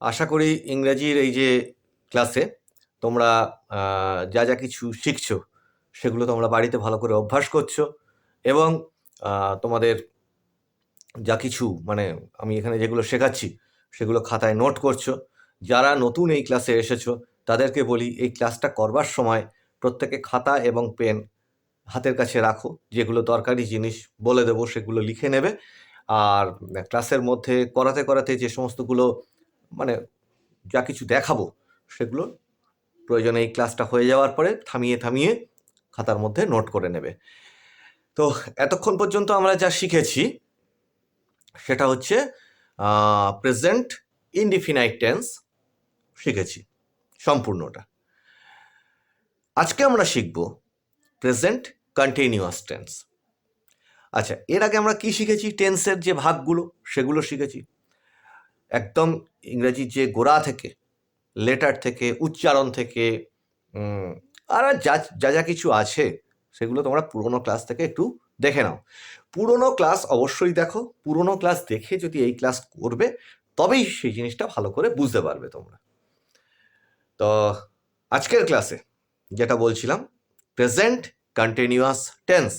আশা করি ইংরেজির এই যে ক্লাসে তোমরা যা যা কিছু শিখছো সেগুলো তোমরা বাড়িতে ভালো করে অভ্যাস করছ এবং তোমাদের যা কিছু মানে আমি এখানে যেগুলো শেখাচ্ছি সেগুলো খাতায় নোট করছ। যারা নতুন এই ক্লাসে এসেছ তাদেরকে বলি এই ক্লাসটা করবার সময় প্রত্যেকে খাতা এবং পেন হাতের কাছে রাখো। যেগুলো দরকারি জিনিস বলে দেবো সেগুলো লিখে নেবে। আর ক্লাসের মধ্যে করাতে করাতে যে সমস্তগুলো মানে যা কিছু দেখাবো সেগুলো প্রয়োজনে এই ক্লাসটা হয়ে যাওয়ার পরে থামিয়ে থামিয়ে খাতার মধ্যে নোট করে নেবে। তো এতক্ষণ পর্যন্ত আমরা যা শিখেছি সেটা হচ্ছে প্রেজেন্ট ইনডিফিনাইট টেন্স শিখেছি, সম্পূর্ণটা। আজকে আমরা শিখব প্রেজেন্ট কন্টিনিউয়াস টেন্স আচ্ছা এর আগে আমরা কি শিখেছি টেন্সের যে ভাগগুলো, সেগুলো শিখেছি। একদম ইংরেজির যে গোড়া থেকে, লেটার থেকে, উচ্চারণ থেকে আর যা যা যা কিছু আছে, সেগুলো তোমরা পুরোনো ক্লাস থেকে একটু দেখে নাও। পুরোনো ক্লাস অবশ্যই দেখো, পুরোনো ক্লাস দেখে যদি এই ক্লাস করবে, তবেই সেই জিনিসটা ভালো করে বুঝতে পারবে তোমরা। তো আজকের ক্লাসে যেটা বলছিলাম present continuous tense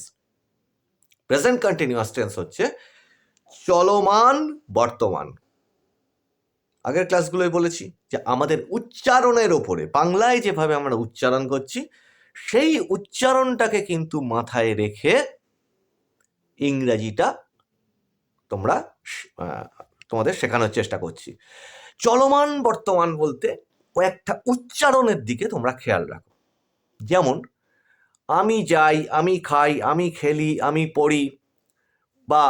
present continuous tense হচ্ছে চলমান বর্তমান। আগের ক্লাসগুলোয় বলেছি যে আমাদের উচ্চারণের ওপরে, বাংলায় যেভাবে আমরা উচ্চারণ করছি, সেই উচ্চারণটাকে কিন্তু মাথায় রেখে ইংরাজিটা তোমরা তোমাদের শেখানোর চেষ্টা করছি। চলমান বর্তমান বলতে কয়েকটা উচ্চারণের দিকে তোমরা খেয়াল রাখো। যেমন, আমি যাই, আমি খাই, আমি খেলি, আমি পড়ি, বা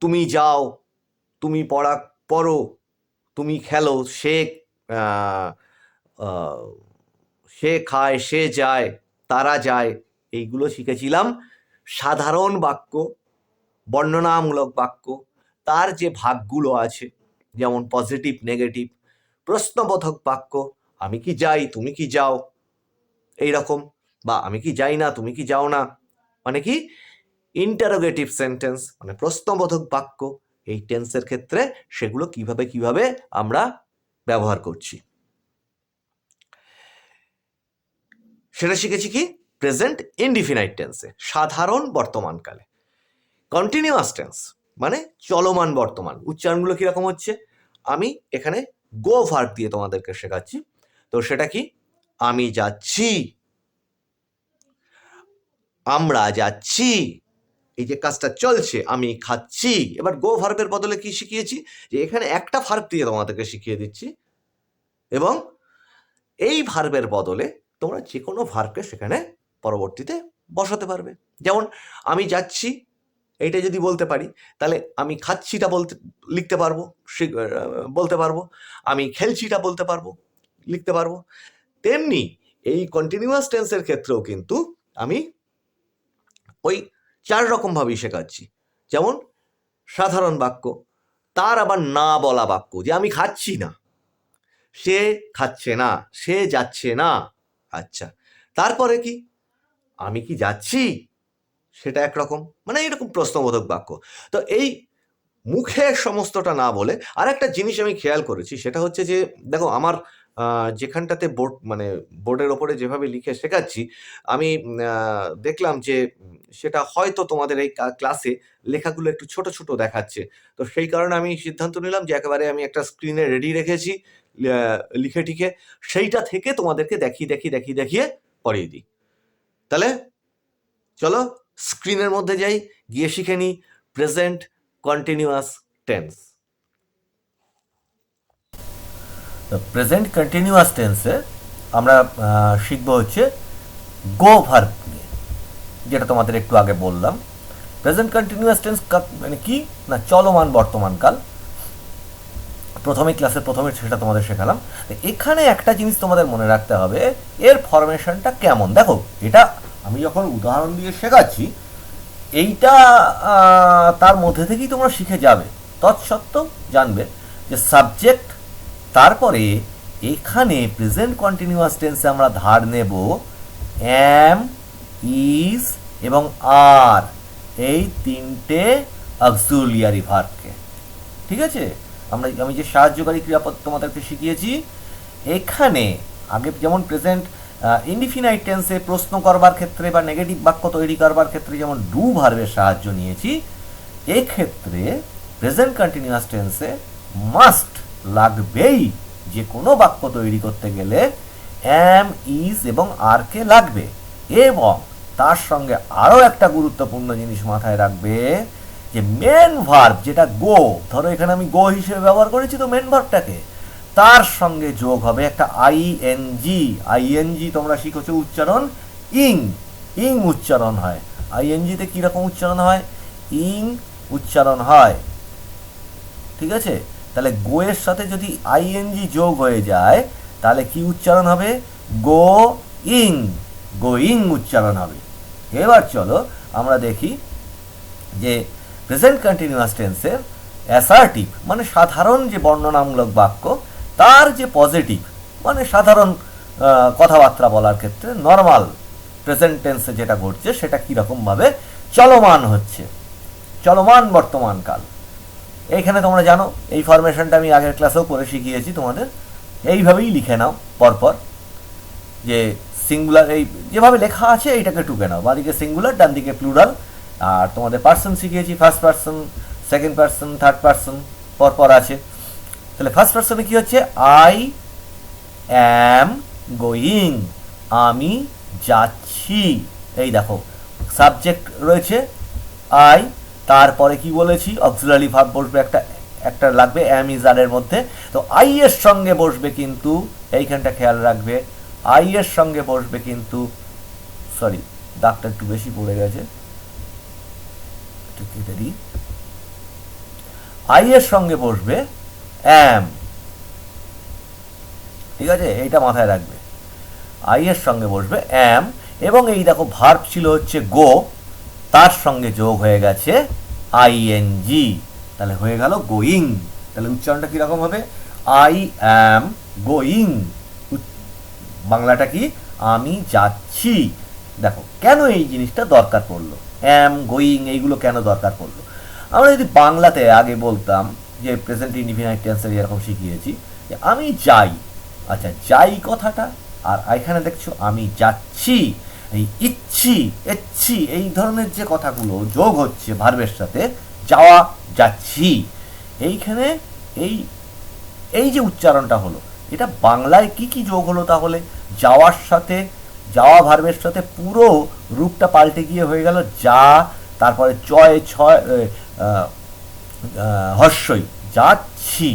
তুমি যাও, তুমি পড়া, পড়ো তুমি খেলো, সে সে খায়, সে যায়, তারা যায়। এইগুলো শিখেছিলাম। সাধারণ বাক্য, বর্ণনামূলক বাক্য। তার যে ভাগগুলো আছে, যেমন পজিটিভ নেগেটিভ প্রশ্নবোধক বাক্য, আমি কি যাই, তুমি কি যাও এই রকম বা আমি কি যাই না, তুমি কি যাও না। মানে কি? ইন্টারোগেটিভ সেন্টেন্স মানে প্রশ্নবোধক বাক্য। এই টেন্সের ক্ষেত্রে সেগুলো কীভাবে কীভাবে আমরা ব্যবহার করছি। সেটা শিখেছি কি? প্রেজেন্ট ইনডিফিনাইট টেন্সে সাধারণ বর্তমানকালে কন্টিনিউয়াস টেন্স মানে চলমান বর্তমান। উচ্চারণগুলো কীরকম হচ্ছে? আমি এখানে গো ভার্ব দিয়ে তোমাদেরকে শেখাচ্ছি। তো সেটা কি? আমি যাচ্ছি। আমরা যাচ্ছি। এই যে কাজটা চলছে, আমি খাচ্ছি। এবার গো ভার্বের বদলে কি শিখিয়েছি? যে এখানে একটা ভার্ব দিয়ে তোমাদেরকে শিখিয়ে দিচ্ছি। এবং এই ভার্বের বদলে তোমরা যে কোনো ভার্বকে সেখানে পরবর্তীতে বসাতে পারবে। যেমন, আমি যাচ্ছি, এইটা যদি বলতে পারি, তাহলে আমি খাচ্ছিটা বলতে, লিখতে পারব বলতে পারব। আমি খেলছিটা বলতে পারব, লিখতে পারব। তেমনি এই কন্টিনিউয়াস টেন্সের ক্ষেত্রেও কিন্তু আমি ওই চার রকমভাবেই শেখাচ্ছি যেমন সাধারণ বাক্য, তার আবার না বলা বাক্য, যে আমি খাচ্ছি না। সে খাচ্ছে না, সে যাচ্ছে না। আচ্ছা তারপরে কি? আমি কি যাচ্ছি? সেটা একরকম মানে এরকম প্রশ্নবোধক বাক্য। তো এই মুখে সমস্তটা না বলে আর একটা জিনিস আমি খেয়াল করেছি, সেটা হচ্ছে যে, দেখো, আমার যেখানটাতে বোর্ড মানে বোর্ডের ওপরে যেভাবে লিখে শেখাচ্ছি, আমি দেখলাম যে সেটা হয়তো তোমাদের এই ক্লাসে লেখাগুলো একটু ছোট ছোট দেখাচ্ছে। তো সেই কারণে আমি সিদ্ধান্ত নিলাম যে একেবারে আমি একটা স্ক্রিনে রেডি রেখেছি লিখে টিখে সেইটা থেকে তোমাদেরকে দেখিয়ে দেখিয়ে দেখিয়ে দেখিয়ে পড়িয়ে দিই। তাহলে চলো স্ক্রিনের মধ্যে যাই, গিয়ে শিখে নিই, present continuous tense. Present continuous টেন্সে আমরা শিখব হচ্ছে গো ভার্ব নিয়ে, যেটা তোমাদের একটু আগে বললাম। প্রেজেন্ট কন্টিনিউয়াস টেন্স মানে কি? না, চলমান বর্তমানকাল প্রথমে ক্লাসের প্রথমে সেটা তোমাদের শেখালাম। তো এখানে একটা জিনিস তোমাদের মনে রাখতে হবে, এর ফরমেশনটা কেমন? দেখো, এটা আমি যখন উদাহরণ দিয়ে শেখাচ্ছি, এইটা তার মধ্যে থেকেই তোমরা শিখে যাবে। তৎসত্ত্বেও জানবে যে সাবজেক্ট তারপরে এখানে প্রেজেন্ট কন্টিনিউয়াস টেন্সে আমরা ধার নেব অ্যাম ইজ এবং আর এই তিনটে অক্সুলিয়ারি ভার্বকে ঠিক আছে? আমরা, আমি যে সাহায্যকারী ক্রিয়াপদ তোমাদেরকে শিখিয়েছি, এখানে আগে যেমন প্রেজেন্ট ইনডিফিনাইট টেন্সে প্রশ্ন করবার ক্ষেত্রে বা নেগেটিভ বাক্য তৈরি করবার ক্ষেত্রে যেমন ডু ভার্বের সাহায্য নিয়েছি, এক্ষেত্রে প্রেজেন্ট কন্টিনিউয়াস টেন্সে মাস্ট লাগবেই। যে কোনো বাক্য তৈরি করতে গেলে অ্যাম ইজ এবং আর কে লাগবে। এবং তার সঙ্গে আরও একটা গুরুত্বপূর্ণ জিনিস মাথায় রাখবে যে মেন ভার্ব যেটা গো ধরো এখানে আমি গো হিসেবে ব্যবহার করেছি তো মেন ভার্বটাকে তার সঙ্গে যোগ হবে একটা আইএনজি আইএনজি তোমরা শিখেছো উচ্চারণ? ইং ইং উচ্চারণ হয়। আইএনজিতে কীরকম উচ্চারণ হয়? ইং উচ্চারণ হয়। ঠিক আছে? তাহলে গো এর সাথে যদি আইএনজি যোগ হয়ে যায়, তাহলে কি উচ্চারণ হবে? গো ইং গোয়িং উচ্চারণ হবে। এবার চলো আমরা দেখি যে প্রেজেন্ট কন্টিনিউয়াস টেন্সের অ্যাসার্টিভ মানে সাধারণ যে বর্ণনামূলক বাক্য, তার যে পজিটিভ মানে সাধারণ কথাবার্তা বলার ক্ষেত্রে নর্মাল প্রেজেন্ট টেন্সে যেটা ঘটছে, সেটা কীরকমভাবে চলমান হচ্ছে? চলমান বর্তমান কাল। এইখানে তোমরা জানো, এই ফরমেশনটা আমি আগের ক্লাসেও করে শিখিয়েছি তোমাদের। এইভাবেই লিখে নাও পরপর, যে সিঙ্গুলার এই যেভাবে লেখা আছে এইটাকে টুকে নাও। বাদিকে সিঙ্গুলার ডান দিকে প্লুরাল আর তোমাদের পার্সন শিখিয়েছি first person second person third person পরপর আছে। তাহলে ফার্স্ট পার্সনে কি হচ্ছে? আই অ্যাম গোয়িং আমি যাচ্ছি। এই দেখো সাবজেক্ট রয়েছে আই তারপরে কি বলেছি? অক্সিলারি ভাব বসবে একটা একটা লাগবে অ্যাম ইজ আর এর মধ্যে। তো আই এর সঙ্গে বসবে কিন্তু, এইখানটা খেয়াল রাখবে আই এর সঙ্গে বসবে কিন্তু সরি দাগটা একটু বেশি পড়ে গেছে। আই এর সঙ্গে বসবে অ্যাম। ঠিক আছে? এইটা মাথায় রাখবে। আই এর সঙ্গে বসবে অ্যাম। এবং এই দেখো ভার্ব ছিল হচ্ছে গো তার সঙ্গে যোগ হয়ে গেছে আইএনজি তাহলে হয়ে গেল গোয়িং তাহলে উচ্চারণটা কীরকম হবে? আই অ্যাম গোয়িং বাংলাটা কি? আমি যাচ্ছি। দেখো, কেন এই জিনিসটা দরকার পড়ল? অ্যাম গোয়িং এইগুলো কেন দরকার পড়ল? আমরা যদি বাংলাতে আগে বলতাম যে প্রেজেন্ট ইনডিফিনাইট টেন্সের এরকম শিখিয়েছি, যে আমি যাই। আচ্ছা যাই কথাটা, আর এখানে দেখছ আমি যাচ্ছি। এই ইচ্ছি ইচ্ছি এই ধরনের যে কথাগুলো যোগ হচ্ছে ভার্বের সাথে, যাওয়া যাচ্ছি। এইখানে এই এই যে উচ্চারণটা হলো, এটা বাংলায় কি কি যোগ হলো তাহলে? যাওয়ার সাথে, যাওয়া ভার্বের সাথে পুরো রূপটা পাল্টে গিয়ে হয়ে গেল যা, তারপরে চয়, ছয় হর্ষই, যাচ্ছি।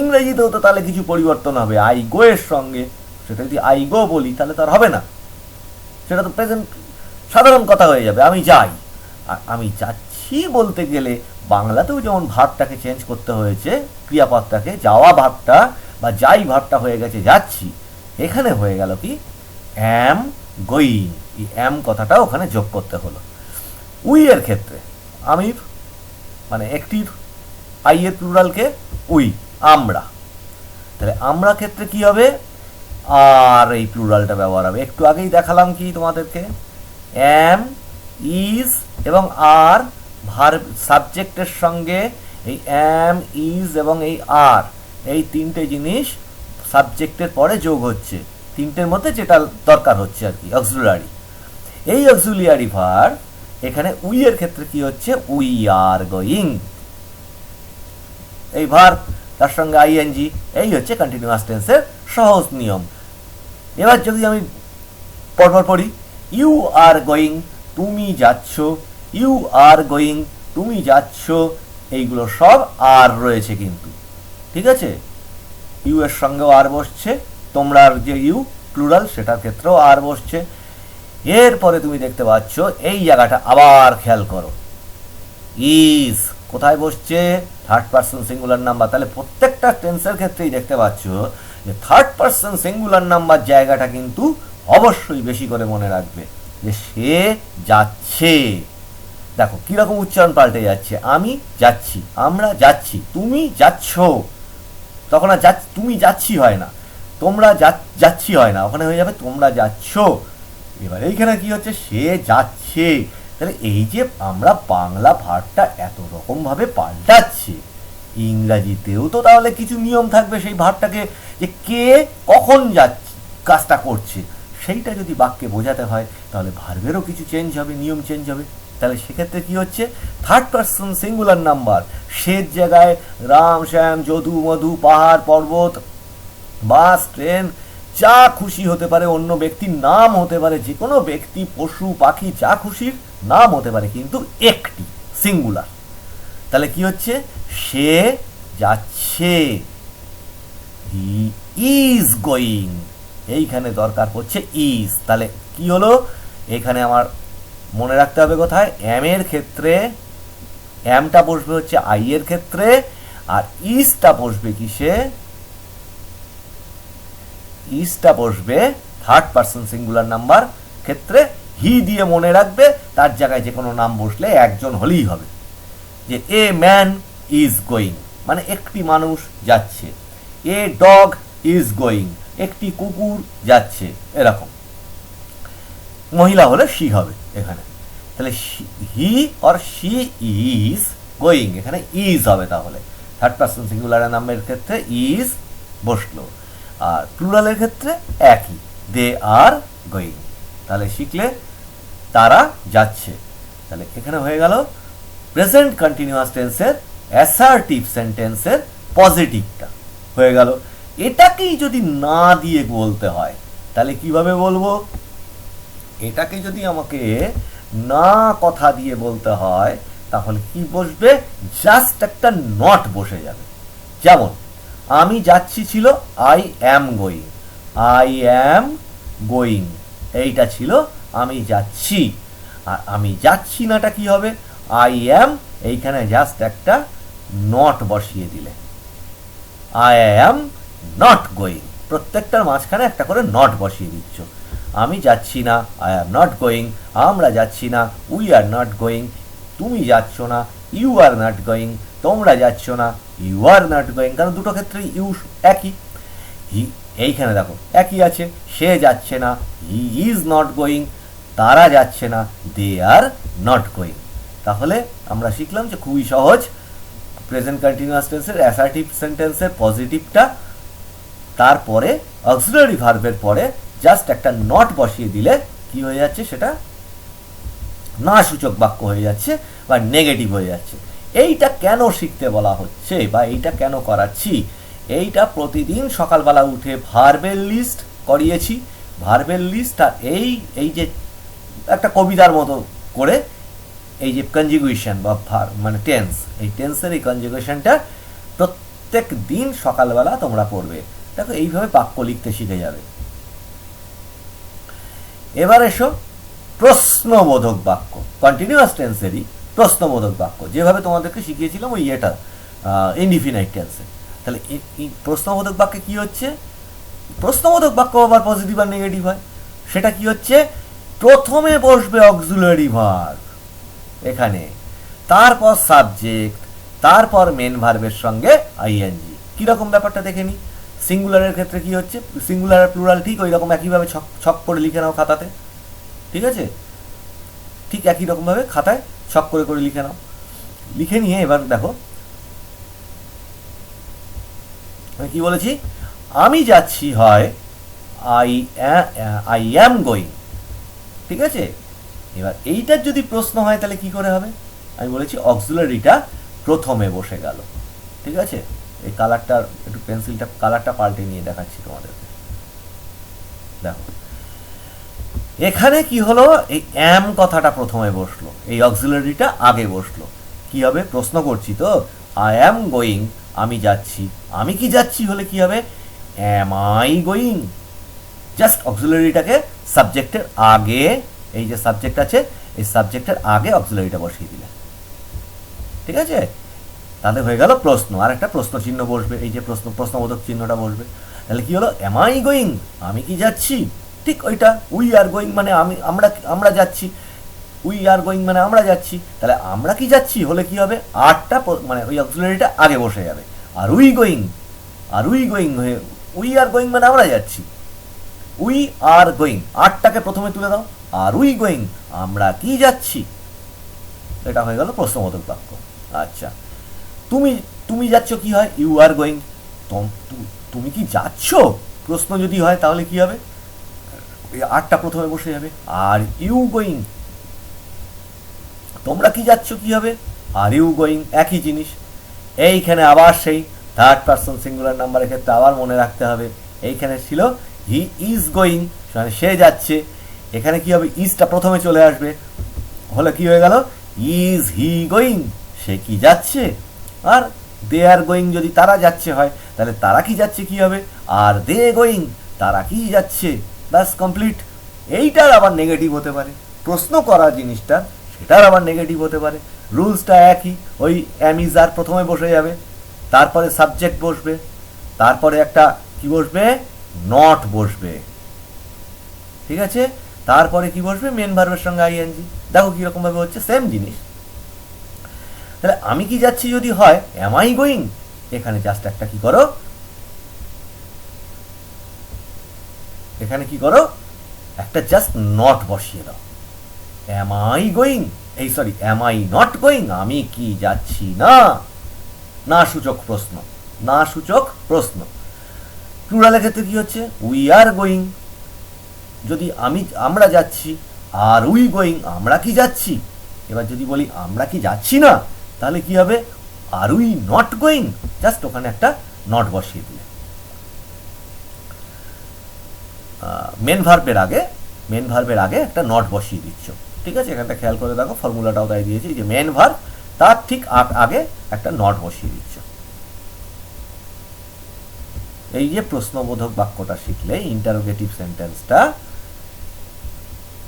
ইংরেজিতেও তো তাহলে কিছু পরিবর্তন হবে। আই গো এর সঙ্গে, সেটা যদি আই গো বলি তাহলে তার হবে না। সেটা তো প্রেজেন্ট সাধারণ কথা হয়ে যাবে, আমি যাই। আর আমি যাচ্ছি বলতে গেলে বাংলাতেও যেমন ভাবটাকে চেঞ্জ করতে হয়েছে, ক্রিয়াপদটাকে, যাওয়া ভাবটা বা যাই ভাবটা হয়ে গেছে, যাচ্ছি, এখানে হয়ে গেল কি? অ্যাম গোয়িং এই অ্যাম কথাটা ওখানে যোগ করতে হলো। উই এর ক্ষেত্রে আমি মানে একটির, আই প্লুরালকে উই, আমরা। তাহলে আমরা ক্ষেত্রে কি হবে? আর এই প্লুরালটা ব্যবহার হবে। একটু আগেই দেখালাম কি তোমাদেরকে? অ্যাম ইজ এবং আর ভার সাবজেক্টের সঙ্গে এই অ্যাম ইজ এবং এই আর এই তিনটে জিনিস সাবজেক্টের পরে যোগ হচ্ছে। তিনটের মধ্যে যেটা দরকার হচ্ছে আর কি অক্সিলারি এই অক্সিলিয়ারি ভার এখানে উই এর ক্ষেত্রে কি হচ্ছে? We are going. এই ভার তার সঙ্গে আইএনজি এই হচ্ছে কন্টিনিউয়াস টেন্সের সহজ নিয়ম। এবার যদি আমি পরপর পড়ি ইউ আর গোয়িং তুমি যাচ্ছ ইউ আর গোয়িং তুমি যাচ্ছ এইগুলো সব আর রয়েছে কিন্তু। ঠিক আছে? ইউ এর সঙ্গেও আর বসছে, তোমরা যে ইউ প্লুরাল সেটার ক্ষেত্রেও আর বসছে। এরপরে তুমি দেখতে পাচ্ছ, এই জায়গাটা আবার খেয়াল করো। ইজ কোথায় বসছে? থার্ড পার্সন সিঙ্গুলার নাম্বার তাহলে প্রত্যেকটা টেন্সের ক্ষেত্রেই দেখতে পাচ্ছ যে থার্ড পার্সন সিঙ্গুলার নাম্বার জায়গাটা কিন্তু অবশ্যই বেশি করে মনে রাখবে যে সে যাচ্ছে। দেখো, কীরকম উচ্চারণ পাল্টে যাচ্ছে? আমি যাচ্ছি, আমরা যাচ্ছি, তুমি যাচ্ছ। তখন আর যাচ্ছ, তুমি যাচ্ছি হয় না। তোমরা যাচ্ছি হয় না। ওখানে হয়ে যাবে, তোমরা যাচ্ছ। এবার এইখানে কি হচ্ছে? সে যাচ্ছে। তাহলে এই যে আমরা বাংলা ভারটা এত রকম ভাবে পাল্টাচ্ছি, ইংরাজিতেও তো তাহলে কিছু নিয়ম থাকবে সেই ভাবটাকে যে কে কখন যাচ্ছে কাজটা করছে, সেইটা যদি বাক্যে বোঝাতে হয়, তাহলে ভার্বেরও কিছু চেঞ্জ হবে, নিয়ম চেঞ্জ হবে। তাহলে সেক্ষেত্রে কি হচ্ছে? থার্ড পার্সন সিঙ্গুলার নাম্বার সের জায়গায় রাম, শ্যাম, যদু, মধু, পাহাড়, পর্বত, বাস, ট্রেন, যা খুশি হতে পারে, অন্য ব্যক্তির নাম হতে পারে যে কোনো ব্যক্তি, পশু, পাখি, যা খুশির নাম হতে পারে কিন্তু একটি সিঙ্গুলার তাহলে কি হচ্ছে? সে যাচ্ছে। হি ইজ গোয়িং এইখানে দরকার পড়ছে ইজ তাহলে কি হলো? এখানে আমার মনে রাখতে হবে কোথায়? এম এর ক্ষেত্রে এমটা বসবে হচ্ছে আই এর ক্ষেত্রে, আর ইজটা বসবে কিসে? ইজটা বসবে থার্ড পার্সন সিঙ্গুলার নাম্বার ক্ষেত্রে। হি দিয়ে মনে রাখবে, তার জায়গায় যে কোনো নাম বসলে একজন হলেই হবে। যে এ ম্যান ইজ গোয়িং মানে একটি মানুষ যাচ্ছে। এ ডগ ইজ গোয়িং, একটি কুকুর যাচ্ছে, এরকম। মহিলা হলে শি হবে এখানে। তাহলে he or she is going, এখানে ইজ হবে তাহলে। থার্ড পার্সন সিঙ্গুলার নামের ক্ষেত্রে ইজ বসল, আর প্লুরালের ক্ষেত্রে একই। দে আর গোয়িং তাহলে শিখলে তারা যাচ্ছে। তাহলে এখানে হয়ে গেল প্রেজেন্ট কন্টিনিউয়াস টেন্সের অ্যাসার্টিভ সেন্টেন্সের পজিটিভটা হয়ে গেল। এটাকেই যদি না দিয়ে বলতে হয়, তাহলে কীভাবে বলব? এটাকে যদি আমাকে না কথা দিয়ে বলতে হয়, তাহলে কি বসবে? জাস্ট একটা নট বসে যাবে। যেমন, আমি যাচ্ছি ছিল I am going I am going এইটা ছিল আমি যাচ্ছি। আর আমি যাচ্ছি নাটা কি হবে? আই অ্যাম এইখানে জাস্ট একটা নট বসিয়ে দিলে। আই অ্যাম নট গোয়িং প্রত্যেকটার মাঝখানে একটা করে নট বসিয়ে দিচ্ছ। আমি যাচ্ছি না আই অ্যাম নট গোয়িং আমরা যাচ্ছি না উই আর নট গোয়িং তুমি যাচ্ছ না ইউ আর নট গোয়িং তোমরা যাচ্ছ না ইউ আর নট গোয়িং কারণ দুটো ক্ষেত্রে ইউ একই। এইখানে দেখো, একই আছে। সে যাচ্ছে না হি ইজ নট গোয়িং তারা যাচ্ছে না দে আর নট গোয়িং তাহলে আমরা শিখলাম যে খুবই সহজ। প্রেজেন্ট কন্টিনিউয়াস টেন্সের অ্যাসার্টিভ সেন্টেন্সের পজিটিভটা তারপরে অক্সিলারি ভার্বের পরে জাস্ট একটা নট বসিয়ে দিলে কি হয়ে যাচ্ছে সেটা? না সূচক বাক্য হয়ে যাচ্ছে বা নেগেটিভ হয়ে যাচ্ছে। এইটা কেন শিখতে বলা হচ্ছে বা এইটা কেন করাচ্ছি? এইটা প্রতিদিন সকালবেলা উঠে ভার্বেল লিস্ট করিয়েছি। ভার্বেল লিস্ট আর এই এই যে একটা কবিতার মতো করে এই যে কনজিগুয়েশন বা ভার মানে টেন্স এই টেন্সের এই কনজিগুয়েশনটা প্রত্যেক দিন সকালবেলা তোমরা পড়বে। দেখো, এইভাবে বাক্য লিখতে শিখে যাবে। এবার এসো, প্রশ্নবোধক বাক্য কন্টিনিউয়াস টেন্সেরই প্রশ্নবোধক বাক্য। যেভাবে তোমাদেরকে শিখিয়েছিলাম ওই এটা ইনডিফিনাইট টেন্সে তাহলে প্রশ্নবোধক বাক্যে কি হচ্ছে? প্রশ্নবোধক বাক্য আবার পজিটিভ আর নেগেটিভ হয়। সেটা কি হচ্ছে? প্রথমে বসবে অক্সুলারি ভার্ব এখানে। তারপর সাবজেক্ট তারপর মেন ভার্বের সঙ্গে আইএনজি কীরকম ব্যাপারটা দেখে নি? সিঙ্গুলারের ক্ষেত্রে কি হচ্ছে? সিঙ্গুলার প্লুরাল ঠিক ওই রকম একইভাবে ছক ছক করে লিখে নাও খাতাতে। ঠিক আছে? ঠিক একই রকমভাবে খাতায় ছক করে করে লিখে নাও। লিখে নিয়ে এবার দেখো। কি বলেছি? আমি যাচ্ছি হয় আই আই অ্যাম গোয়িং ঠিক আছে? এবার এইটার যদি প্রশ্ন হয় তাহলে কি করে হবে? আমি বলেছি অক্সিলারিটা প্রথমে বসে গেল। ঠিক আছে? এই কালারটা একটু পেন্সিলটা কালারটা পাল্টে নিয়ে দেখাচ্ছি তোমাদেরকে দেখো। এখানে কি হলো? এই অ্যাম কথাটা প্রথমে বসল। এই অক্সিলারিটা আগে বসল। কি হবে? প্রশ্ন করছি তো। আই অ্যাম গোয়িং আমি যাচ্ছি। আমি কি যাচ্ছি হলে কি হবে? অ্যাম আই গোয়িং জাস্ট অক্সিলারিটাকে সাবজেক্টের আগে, এই যে সাবজেক্ট আছে, এই সাবজেক্টের আগে অক্সিলারিটা বসিয়ে দিলে। ঠিক আছে? তাহলে হয়ে গেল প্রশ্ন। আর একটা প্রশ্ন চিহ্ন বসবে, এই যে প্রশ্ন, প্রশ্নবোধক চিহ্নটা বসবে। তাহলে কি হলো? এম আই গোয়িং আমি কি যাচ্ছি? ঠিক ওইটা। উই আর গোয়িং মানে আমি, আমরা আমরা যাচ্ছি। উই আর গোয়িং মানে আমরা যাচ্ছি। তাহলে আমরা কি যাচ্ছি? হলে কি হবে? আটটা মানে ওই অক্সিলারিটা আগে বসে যাবে। Are we going are we going হয়ে উই আর গোয়িং মানে আমরা যাচ্ছি। We are going. আটটাকে প্রথমে তুলে দাও। আর উই গোয়িং, আমরা কি যাচ্ছি? এটা হয়ে গেল প্রশ্নবোধক বাক্য। আচ্ছা তুমি তুমি যাচ্ছ কি হয়? You are going. তুমি কি যাচ্ছ? প্রশ্ন যদি হয় তাহলে কি হবে? আটটা প্রথমে বসে যাবে। আর ইউ গোয়িং, তোমরা কি যাচ্ছ কি হবে? আর ইউ গোয়িং, একই জিনিস। এইখানে আবার সেই থার্ড পার্সন সিঙ্গুলার নাম্বারের ক্ষেত্রে আবার মনে রাখতে হবে। এইখানে ছিল হি ইজ গোয়িং মানে সে যাচ্ছে। এখানে কি হবে? ইজটা প্রথমে চলে আসবে। হলে কি হয়ে গেল? ইজ হি গোয়িং সে কি যাচ্ছে? আর দে আর গোয়িং যদি তারা যাচ্ছে হয়, তাহলে তারা কি যাচ্ছে কি হবে? আর দে গোয়িং তারা কি যাচ্ছে? ব্যাস কমপ্লিট এইটার আবার নেগেটিভ হতে পারে। প্রশ্ন করা জিনিসটা, সেটার আবার নেগেটিভ হতে পারে। রুলসটা একই। ওই অ্যামিজার প্রথমে বসে যাবে। তারপরে সাবজেক্ট বসবে। তারপরে একটা কি বসবে? নট বসবে। ঠিক আছে? তারপরে কি বসবে? মেন ভার্বের সঙ্গে আইএনজি দেখো কীরকম ভাবে হচ্ছে সেম জিনিস। তাহলে আমি কি যাচ্ছি যদি হয় এম আই গোয়িং এখানে জাস্ট একটা কি করো? এখানে কি করো? একটা জাস্ট নট বসিয়ে দাও। এম আই গোয়িং এই sorry am I not going আমি কি যাচ্ছি না? না সূচক প্রশ্ন। না সূচক প্রশ্ন। প্লুরালের ক্ষেত্রে কি হচ্ছে? উই আর গোয়িং যদি আমি, আমরা যাচ্ছি আর উই গোয়িং আমরা কি যাচ্ছি? এবার যদি বলি আমরা কি যাচ্ছি না, তাহলে কি হবে? Are we not going just ওখানে একটা নট বসিয়ে দিলে। মেন ভার্বের আগে মেন ভার্বের আগে একটা নট বসিয়ে দিচ্ছ। ঠিক আছে? এখানটা খেয়াল করে দেখো ফর্মুলাটাও তাই দিয়েছি। যে মেন ভার্ব তার ঠিক আগ- আগে একটা নট বসিয়ে দিচ্ছ। এই যে প্রশ্নবোধক বাক্যটা শিখলে ইন্টারোগেটিভ সেন্টেন্সটা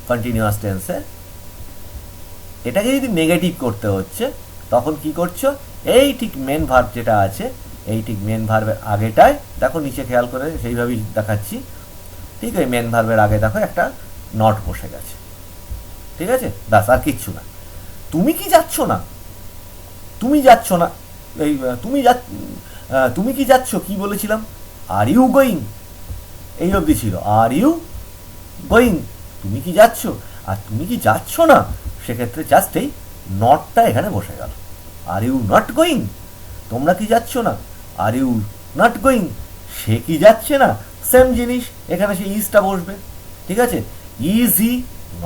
কন্টিনিউয়াস টেন্সে এটাকে যদি নেগেটিভ করতে হচ্ছে, তখন কি করছ? এই ঠিক মেন ভার্ব যেটা আছে, এই ঠিক মেন ভার্বের আগেটায়, দেখো নিচে খেয়াল করে সেইভাবেই দেখাচ্ছি। ঠিক ওই মেন ভার্বের আগে দেখো একটা নট বসে গেছে। ঠিক আছে? ব্যাস, আর কিচ্ছু না। তুমি কি যাচ্ছ না? তুমি যাচ্ছ না, এই, তুমি যা তুমি কি যাচ্ছ? কি বলেছিলাম? আর ইউ গোয়িং এই অবধি ছিল। আর ইউ গোয়িং তুমি কি যাচ্ছ? আর তুমি কি যাচ্ছ না? সেক্ষেত্রে জাস্ট এই নটটা এখানে বসে গেল। আর ইউ নট গোয়িং তোমরা কি যাচ্ছ না? আর ইউ নট গোয়িং সে কি যাচ্ছে না? সেম জিনিস, এখানে সে ইজটা বসবে। ঠিক আছে? Is he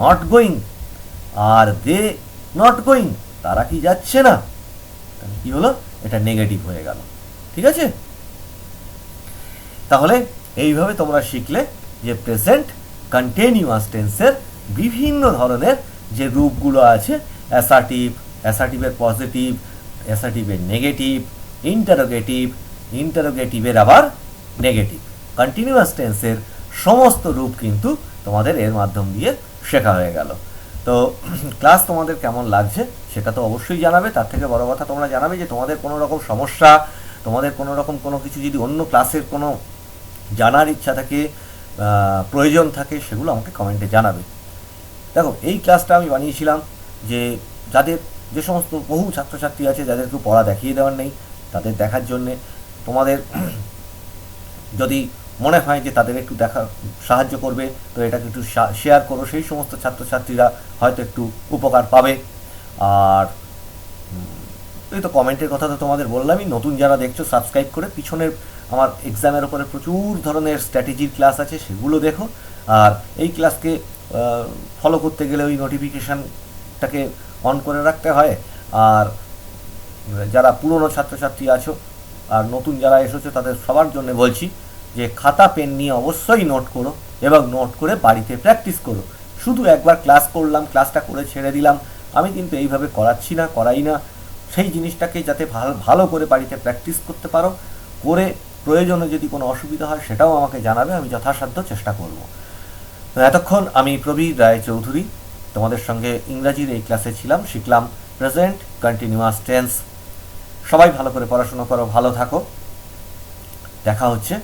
not going are they not going তারা কি যাচ্ছে না? কি হলো? এটা নেগেটিভ হয়ে গেল। ঠিক আছে? তাহলে এইভাবে তোমরা শিখলে যে প্রেজেন্ট কন্টিনিউয়াস টেন্সের বিভিন্ন ধরনের যে রূপগুলো আছে অ্যাসার্টিভ অ্যাসার্টিভের পজিটিভ অ্যাসার্টিভের নেগেটিভ ইন্টারোগেটিভ ইন্টারোগেটিভের আবার নেগেটিভ কন্টিনিউয়াস টেন্সের সমস্ত রূপ কিন্তু তোমাদের এর মাধ্যম দিয়ে শেখা হয়ে গেল। তো ক্লাস তোমাদের কেমন লাগছে সেটা তো অবশ্যই জানাবে। তার থেকে বড় কথা তোমরা জানাবে যে তোমাদের কোনো রকম সমস্যা, তোমাদের কোনো রকম কোনো কিছু যদি অন্য ক্লাসের কোনো জানার ইচ্ছা থাকে প্রয়োজন থাকে, সেগুলো আমাকে কমেন্টে জানাবে। দেখো, এই ক্লাসটা আমি বানিয়েছিলাম যে যাদের যে সমস্ত বহু ছাত্রছাত্রী আছে, যাদেরকে পড়া দেখিয়ে দেওয়ার নেই, তাদের দেখার জন্যে তোমাদের যদি মনে হয় যে তাদের একটু দেখা, সাহায্য করবে, তো এটাকে একটু শেয়ার করো। সেই সমস্ত ছাত্রছাত্রীরা হয়তো একটু উপকার পাবে। আর এই তো কমেন্টের কথা তো তোমাদের বললামই, নতুন যারা দেখছ সাবস্ক্রাইব করে পিছনের আমার এক্সামের ওপরে প্রচুর ধরনের স্ট্র্যাটেজির ক্লাস আছে, সেগুলো দেখো। আর এই ক্লাসকে ফলো করতে গেলে ওই নোটিফিকেশানটাকে অন করে রাখতে হয়। আর যারা পুরনো ছাত্রছাত্রী আছো আর নতুন যারা এসেছ, তাদের সবার জন্য বলছি যে খাতা, পেন নিয়ে অবশ্যই নোট করো এবং নোট করে বাড়িতে প্র্যাকটিস করো। শুধু একবার ক্লাস করলাম ক্লাসটা করে ছেড়ে দিলাম, আমি কিন্তু এইভাবে করাচ্ছি না, করাই না। সেই জিনিসটাকে যাতে ভালো ভালো করে বাড়িতে প্র্যাকটিস করতে পারো। করে প্রয়োজনে যদি কোনো অসুবিধা হয় সেটাও আমাকে জানাবে, আমি যথাসাধ্য চেষ্টা করব। এতক্ষণ আমি প্রবীর রায় চৌধুরী তোমাদের সঙ্গে ইংরাজির এই ক্লাসে ছিলাম, শিখলাম প্রেজেন্ট কন্টিনিউয়াস টেন্স। সবাই ভালো করে পড়াশুনো করো, ভালো থাকো। দেখা হচ্ছে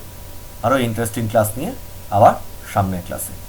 আরও ইন্টারেস্টিং ক্লাস নিয়ে আবার সামনের ক্লাসে।